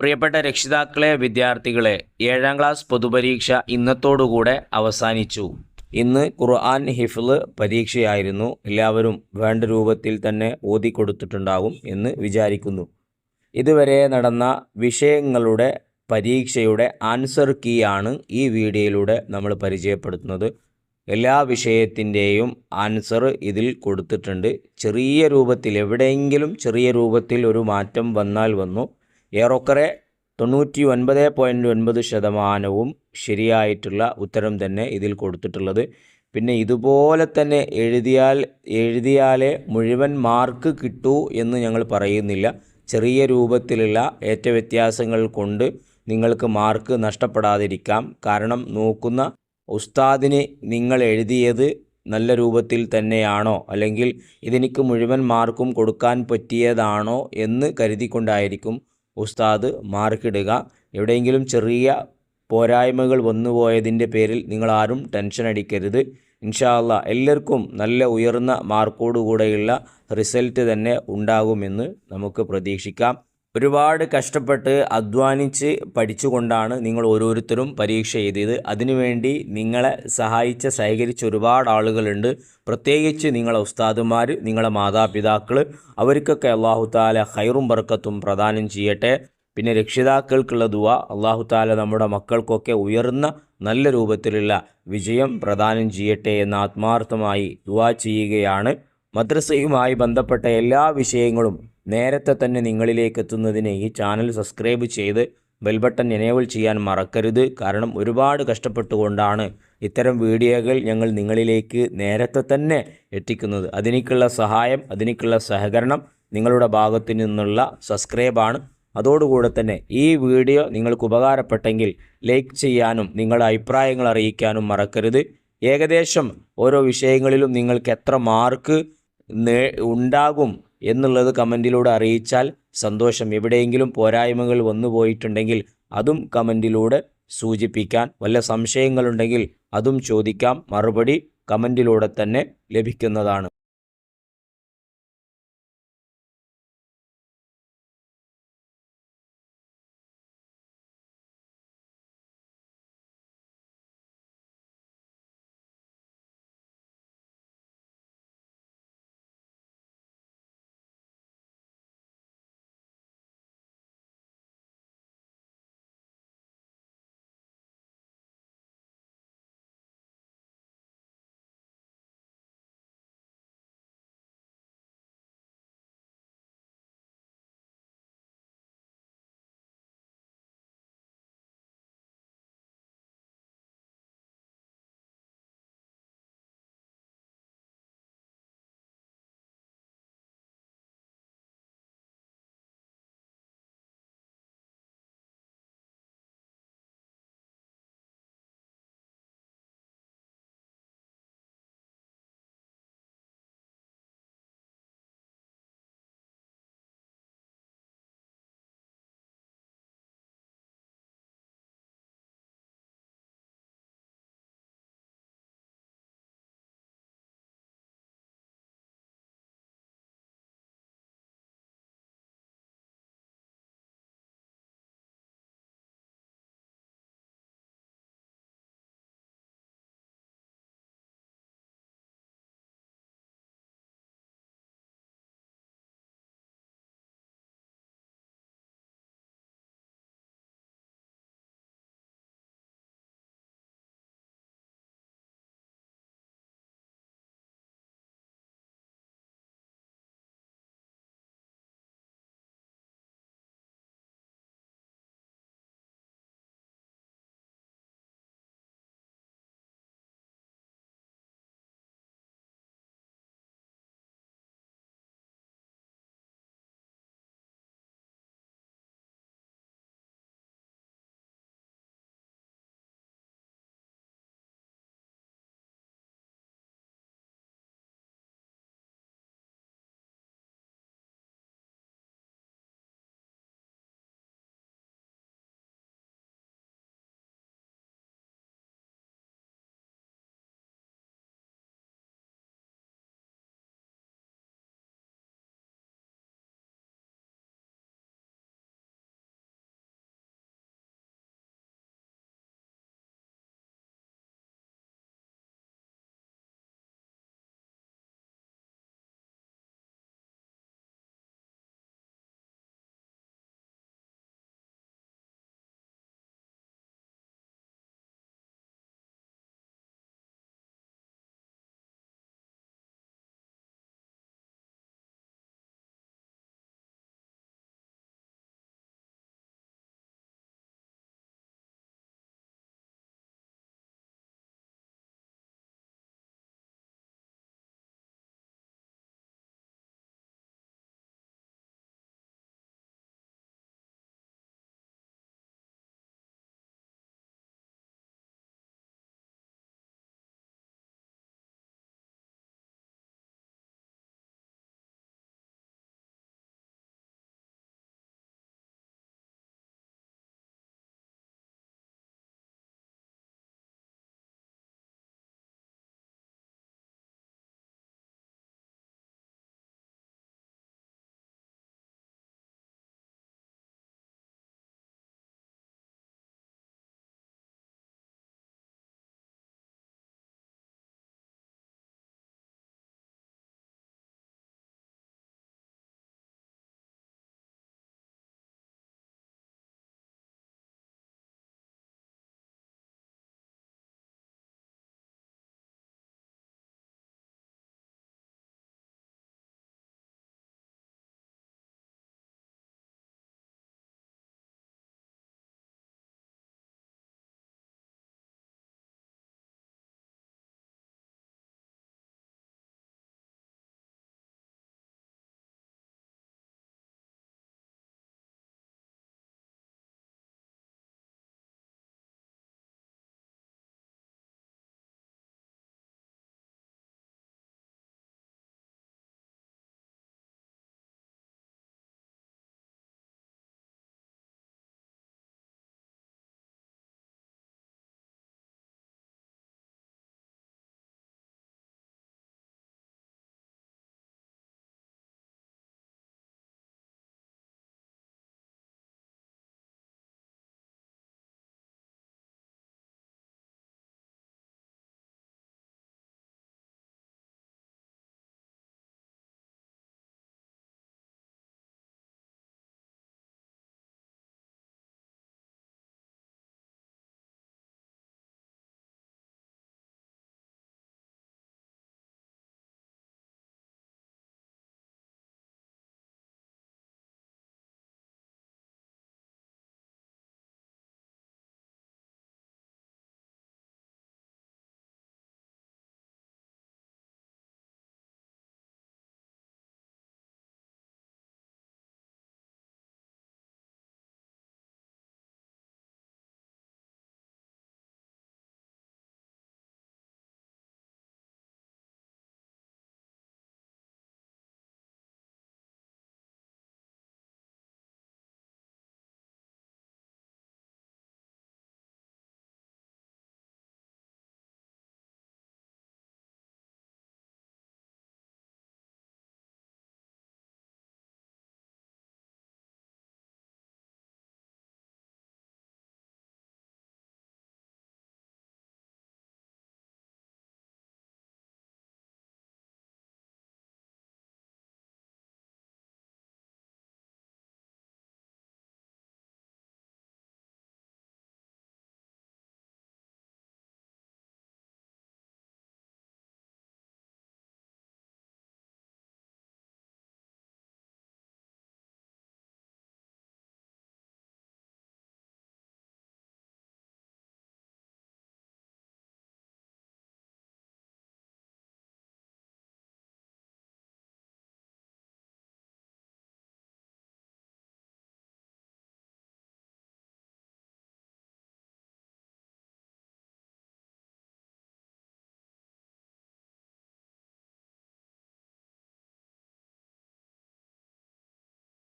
പ്രിയപ്പെട്ട രക്ഷിതാക്കളെ വിദ്യാർത്ഥികളെ ഏഴാം ക്ലാസ് പൊതുപരീക്ഷ ഇന്നത്തോടുകൂടെ അവസാനിച്ചു. ഇന്ന് ഖുർആൻ ഹിഫ്ള് പരീക്ഷയായിരുന്നു. എല്ലാവരും വേണ്ട രൂപത്തിൽ തന്നെ ഓതി കൊടുത്തിട്ടുണ്ടാകും എന്ന് വിചാരിക്കുന്നു. ഇതുവരെ നടന്ന വിഷയങ്ങളുടെ പരീക്ഷയുടെ ആൻസർ കീ ആണ് ഈ വീഡിയോയിലൂടെ നമ്മൾ പരിചയപ്പെടുത്തുന്നത്. എല്ലാ വിഷയത്തിന്റെയും ആൻസർ ഇതിൽ കൊടുത്തിട്ടുണ്ട്. ചെറിയ രൂപത്തിൽ എവിടെയെങ്കിലും ചെറിയ രൂപത്തിൽ ഒരു മാറ്റം വന്നാൽ വന്നു. ഏറെക്കുറെ തൊണ്ണൂറ്റി ഒൻപത് പോയിന്റ് ഒൻപത് ശതമാനവും ശരിയായിട്ടുള്ള ഉത്തരം തന്നെ ഇതിൽ കൊടുത്തിട്ടുള്ളത്. പിന്നെ ഇതുപോലെ തന്നെ എഴുതിയാൽ എഴുതിയാലേ മുഴുവൻ മാർക്ക് കിട്ടൂ എന്ന് ഞങ്ങൾ പറയുന്നില്ല. ചെറിയ രൂപത്തിലുള്ള ഏറ്റവ്യത്യാസങ്ങൾ കൊണ്ട് നിങ്ങൾക്ക് മാർക്ക് നഷ്ടപ്പെടാതിരിക്കാം. കാരണം നോക്കുന്ന ഉസ്താദിന് നിങ്ങൾ എഴുതിയത് നല്ല രൂപത്തിൽ തന്നെയാണോ? അല്ലെങ്കിൽ ഇതെനിക്ക് മുഴുവൻ മാർക്കും കൊടുക്കാൻ പറ്റിയതാണോ എന്ന് കരുതിക്കൊണ്ടായിരിക്കും ഉസ്താദ് മാർക്കിടുക. എവിടെയെങ്കിലും ചെറിയ പോരായ്മകൾ വന്നുപോയതിന്റെ പേരിൽ നിങ്ങളാരും ടെൻഷൻ അടിക്കരുത്. ഇൻഷാല്ല എല്ലാവർക്കും നല്ല ഉയർന്ന മാർക്കോടുകൂടെയുള്ള റിസൾട്ട് തന്നെ ഉണ്ടാകുമെന്ന് നമുക്ക് പ്രതീക്ഷിക്കാം. ഒരുപാട് കഷ്ടപ്പെട്ട് അധ്വാനിച്ച് പഠിച്ചുകൊണ്ടാണ് നിങ്ങൾ ഓരോരുത്തരും പരീക്ഷ എഴുതിയത്. അതിനുവേണ്ടി നിങ്ങളെ സഹായിച്ച സഹകരിച്ച ഒരുപാട് ആളുകളുണ്ട്. പ്രത്യേകിച്ച് നിങ്ങളെ ഉസ്താദുമാർ നിങ്ങളെ മാതാപിതാക്കൾ അവർക്കൊക്കെ അള്ളാഹു താല ഹൈറും ബർക്കത്തും പ്രദാനം ചെയ്യട്ടെ. പിന്നെ രക്ഷിതാക്കൾക്കുള്ള ദുവ അള്ളാഹു താല നമ്മുടെ മക്കൾക്കൊക്കെ ഉയർന്ന നല്ല രൂപത്തിലുള്ള വിജയം പ്രദാനം ചെയ്യട്ടെ എന്ന് ആത്മാർത്ഥമായി ദുവ ചെയ്യുകയാണ്. മദ്രസയുമായി ബന്ധപ്പെട്ട എല്ലാ വിഷയങ്ങളും നേരത്തെ തന്നെ നിങ്ങളിലേക്ക് എത്തുന്നതിന് ഈ ചാനൽ സബ്സ്ക്രൈബ് ചെയ്ത് ബെൽ ബട്ടൺ എനേബിൾ ചെയ്യാൻ മറക്കരുത്. കാരണം ഒരുപാട് കഷ്ടപ്പെട്ടുകൊണ്ടാണ് ഇത്തരം വീഡിയോകൾ ഞങ്ങൾ നിങ്ങളിലേക്ക് നേരത്തെ തന്നെ എത്തിക്കുന്നത്. അതിനേക്കുള്ള സഹായം അതിനേക്കുള്ള സഹകരണം നിങ്ങളുടെ ഭാഗത്തു നിന്നുള്ള സബ്സ്ക്രൈബാണ് അതോടുകൂടെ തന്നെ ഈ വീഡിയോ നിങ്ങൾക്ക് ഉപകാരപ്പെട്ടെങ്കിൽ ലൈക്ക് ചെയ്യാനും നിങ്ങളുടെ അഭിപ്രായങ്ങൾ അറിയിക്കാനും മറക്കരുത്. ഏകദേശം ഓരോ വിഷയങ്ങളിലും നിങ്ങൾക്ക് എത്ര മാർക്ക് ഉണ്ടാകും എന്നുള്ളത് കമന്റിലൂടെ അറിയിച്ചാൽ സന്തോഷം. എവിടെയെങ്കിലും പോരായ്മകൾ വന്നു പോയിട്ടുണ്ടെങ്കിൽ അതും കമന്റിലൂടെ സൂചിപ്പിക്കാൻ. വല്ല സംശയങ്ങളുണ്ടെങ്കിൽ അതും ചോദിക്കാം. മറുപടി കമന്റിലൂടെ തന്നെ ലഭിക്കുന്നതാണ്.